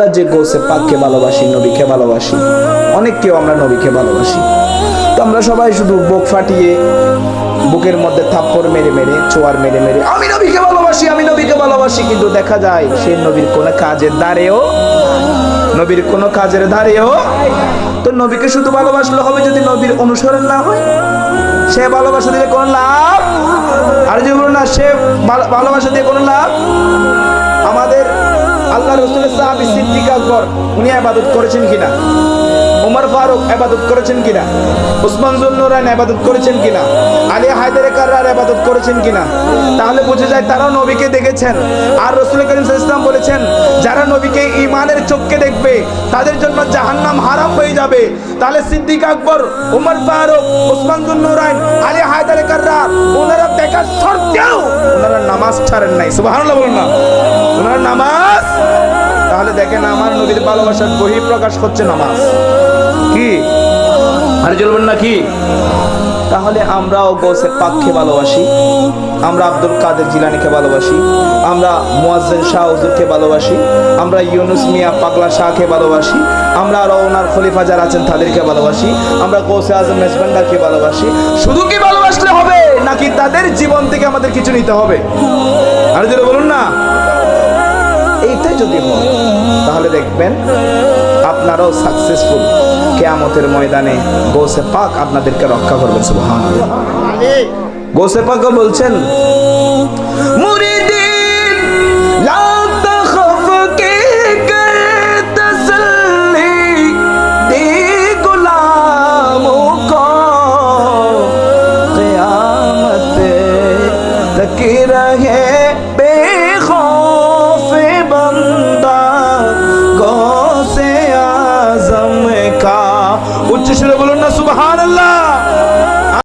আমরা যে গোসে পাককে ভালোবাসি, নবীকে ভালোবাসি অনেক কেউ আমরা নবীকে ভালোবাসি। তো আমরা সবাই শুধু বুক ফাটিয়ে, বুকের মধ্যে থাপ্পড় মেরে মেরে, চোয়ার মেরে মেরে, আমি নবীকে ভালোবাসি, আমি নবীকে ভালোবাসি। কিন্তু দেখা যায় সেই নবীর কোনো কাজের দ্বারেও, নবীর কোনো কাজের ধারেও তো নবীকে শুধু ভালোবাসলে হবে যদি নবীর অনুসরণ না হয়। সে ভালোবাসা দিলে কোনো লাভ? আর যদি বলুন না, সে ভালো- ভালোবাসা দিয়ে কোনো লাভ? আল্লাহ রসুলের সাহাবি সিদ্দিক আকবর উনি আবাদত করেছেন কিনা? উমর ফারুক আবাদত করেছেন কিনা? উসমান জুন্নুরান আবাদত করেছেন কিনা? আলী হায়দারে কার্রার আবাদত করেছেন কিনা? তাহলে বুঝে যায় তারাও নবীকে দেখেছেন। আর রসুল করিম ওয়াসাল্লাম বলেছেন, যারা নবীকে ইমানের চোখকে দেখবে, তাদের জন্য জাহান্নাম হারাম হয়ে যাবে। তাহলে সিদ্দিক আকবর, উমর ফারুক, উসমান জুন্নুরান আলী হায়দারে কার্রার ওনারা দেখার সত্ত্বেও ওনারা নামাজ ছাড়েন নাই। সুবহানাল্লাহ বলুন না। ওনারা নামাজ, তাহলে দেখেন আমার নবীর ভালোবাসার বহিঃপ্রকাশ হচ্ছে নামাজ। কি? আর চলবেন না কি? তাহলে আমরাও গোসে পাককে ভালোবাসি, আমরা আব্দুল কাদের জিলানিকে ভালোবাসি, আমরা মোয়াজ্জেন শাহ হুজুরকে ভালোবাসি, আমরা ইউনুস মিয়া পাগলা শাহকে ভালোবাসি, আমরা আরও ওনার খলিফা যারা আছেন তাদেরকে ভালোবাসি, আমরা গোসে আজম মেজবান্ডারকে ভালোবাসি। শুধু কি ভালোবাসলে হবে, নাকি তাদের জীবন থেকে আমাদের কিছু নিতে হবে? আরে যদি বলুন না। এইটাই যদি হয়, তাহলে দেখবেন আপনারাও সাকসেসফুল কেয়ামতের ময়দানে গোসে পাক আপনাদেরকে রক্ষা করবেন সুবহান গোসে পাক বলছেন মুরিদিন লা তখফ কে কর তসল্লি দে গুলামোं को क़यामत तक रहे बेखौफ উচ্চস্বরে বলুন না সুবাহ আল্লাহ